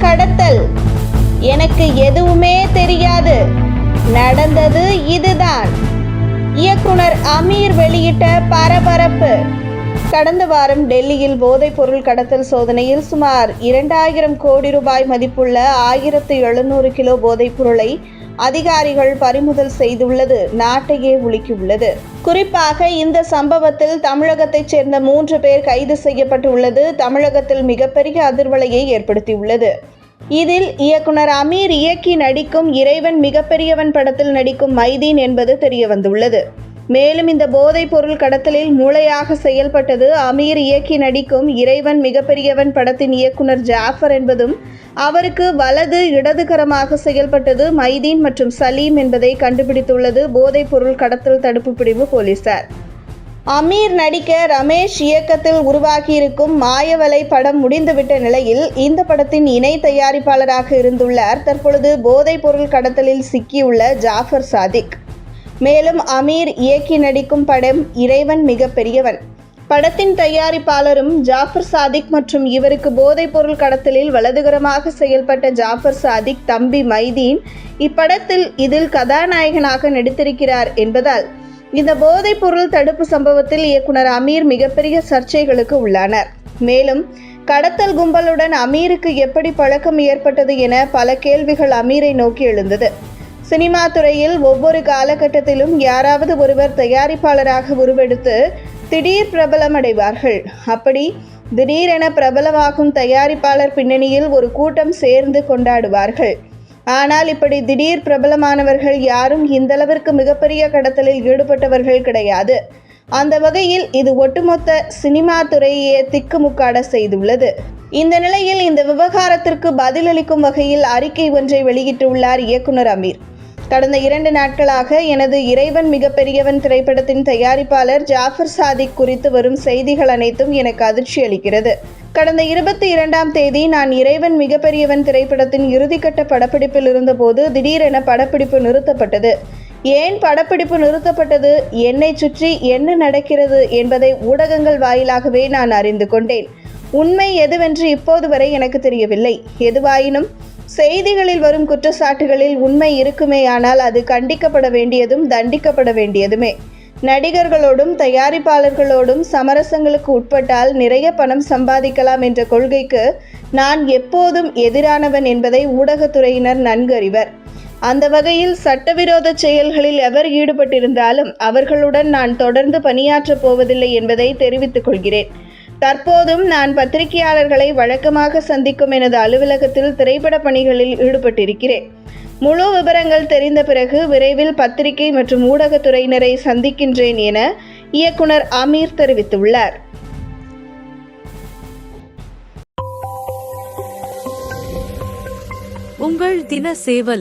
கடத்தல். எனக்கு எதுவுமே தெரியாது. நடந்தது இதுதான். இயக்குனர் அமீர் வெளியிட்ட பரபரப்பு. கடந்த வாரம் டெல்லியில் போதைப்பொருள் கடத்தல் சோதனையில் சுமார் இரண்டாயிரம் கோடி ரூபாய் மதிப்புள்ள ஆயிரத்து எழுநூறு கிலோ போதைப் பொருளை அதிகாரிகள் பறிமுதல் செய்துள்ளது. நாட்டையே உலுக்கியுள்ளது. குறிப்பாக இந்த சம்பவத்தில் தமிழகத்தைச் சேர்ந்த மூன்று பேர் கைது செய்யப்பட்டுள்ளது. தமிழகத்தில் மிகப்பெரிய அதிர்வலையை ஏற்படுத்தியுள்ளது. இதில் இயக்குனர் அமீர் இயக்கி நடிக்கும் இறைவன் மிகப்பெரியவன் படத்தில் நடிக்கும் மைதீன் என்பது தெரிய வந்துள்ளது மேலும் இந்த போதைப் பொருள் கடத்தலில் மூளையாக செயல்பட்டது அமீர் இயக்கி நடிக்கும் இறைவன் மிகப்பெரியவன் படத்தின் இயக்குனர் ஜாஃபர் என்பதும் அவருக்கு வலது இடதுகரமாக செயல்பட்டது மைதீன் மற்றும் சலீம் என்பதை கண்டுபிடித்துள்ளது போதைப் பொருள் கடத்தல் தடுப்பு பிரிவு போலீசார். அமீர் நடிக்க ரமேஷ் இயக்கத்தில் உருவாகியிருக்கும் மாயவலை படம் முடிந்துவிட்ட நிலையில் இந்த படத்தின் இணை தயாரிப்பாளராக இருந்துள்ளார். தற்பொழுது போதைப் பொருள் கடத்தலில் சிக்கியுள்ள ஜாஃபர் சாதிக். மேலும் அமீர் இயக்கி நடிக்கும் படம் இறைவன் மிகப்பெரியவன். படத்தின் தயாரிப்பாளரும் ஜாஃபர் சாதிக் மற்றும் இவருக்கு போதைப் பொருள் கடத்தலில் வலதுகரமாக செயல்பட்ட ஜாஃபர் சாதிக் தம்பி மைதீன் இப்படத்தில் இதில் கதாநாயகனாக நடித்திருக்கிறார் என்பதால் இந்த போதைப் பொருள் தடுப்பு சம்பவத்தில் இயக்குனர் அமீர் மிகப்பெரிய சர்ச்சைகளுக்கு உள்ளானார். மேலும் கடத்தல் கும்பலுடன் அமீருக்கு எப்படி பழக்கம் ஏற்பட்டது என பல கேள்விகள் அமீரை நோக்கி எழுந்தது. சினிமா துறையில் ஒவ்வொரு காலகட்டத்திலும் யாராவது ஒருவர் தயாரிப்பாளராக உருவெடுத்து திடீர் பிரபலம் அடைவார்கள் அப்படி திடீரென பிரபலமாகும் தயாரிப்பாளர் பின்னணியில் ஒரு கூட்டம் சேர்ந்து கொண்டாடுவார்கள். ஆனால் இப்படி திடீர் பிரபலமானவர்கள் யாரும் இந்தளவிற்கு மிகப்பெரிய கடத்தலில் ஈடுபட்டவர்கள் கிடையாது. அந்த வகையில் இது ஒட்டுமொத்த சினிமா துறையே திக்குமுக்காட செய்துள்ளது. இந்த நிலையில் இந்த விவகாரத்திற்கு பதிலளிக்கும் வகையில் அறிக்கை ஒன்றை வெளியிட்டுள்ளார் இயக்குனர் அமீர். கடந்த இரண்டு நாட்களாக எனது இறைவன் மிகப்பெரியவன் திரைப்படத்தின் தயாரிப்பாளர் ஜாஃபர் சாதிக் குறித்து வரும் செய்திகள் அனைத்தும் எனக்கு அதிர்ச்சி அளிக்கிறது. கடந்த இருபத்தி இரண்டாம் தேதி நான் இறைவன் மிகப்பெரியவன் திரைப்படத்தின் இறுதிக்கட்ட படப்பிடிப்பில் இருந்தபோது திடீரென படப்பிடிப்பு நிறுத்தப்பட்டது. ஏன் படப்பிடிப்பு நிறுத்தப்பட்டது? என்னை சுற்றி என்ன நடக்கிறது என்பதை ஊடகங்கள் வாயிலாகவே நான் அறிந்து கொண்டேன். உண்மை எதுவென்று இப்போது வரை எனக்கு தெரியவில்லை. எதுவாயினும் செய்திகளில் வரும் குற்றச்சாட்டுகளில் உண்மை இருக்குமேயானால் அது கண்டிக்கப்பட வேண்டியதும் தண்டிக்கப்பட வேண்டியதுமே. நடிகர்களோடும் தயாரிப்பாளர்களோடும் சமரசங்களுக்கு உட்பட்டால் நிறைய பணம் சம்பாதிக்கலாம் என்ற கொள்கைக்கு நான் எப்போதும் எதிரானவன் என்பதை ஊடகத்துறையினர் நன்கறிவர். அந்த வகையில் சட்டவிரோத செயல்களில் எவர் ஈடுபட்டிருந்தாலும் அவர்களுடன் நான் தொடர்ந்து பணியாற்றப் போவதில்லை என்பதை தெரிவித்துக் கொள்கிறேன். தற்போதும் நான் பத்திரிகையாளர்களை வழக்கமாக சந்திக்கும் எனது அலுவலகத்தில் திரைப்பட பணிகளில் ஈடுபட்டிருக்கிறேன். முழு விவரங்கள் தெரிந்த பிறகு விரைவில் பத்திரிகை மற்றும் ஊடகத்துறையினரை சந்திக்கின்றேன் என இயக்குனர் அமீர் தெரிவித்துள்ளார். உங்கள் தின சேவல்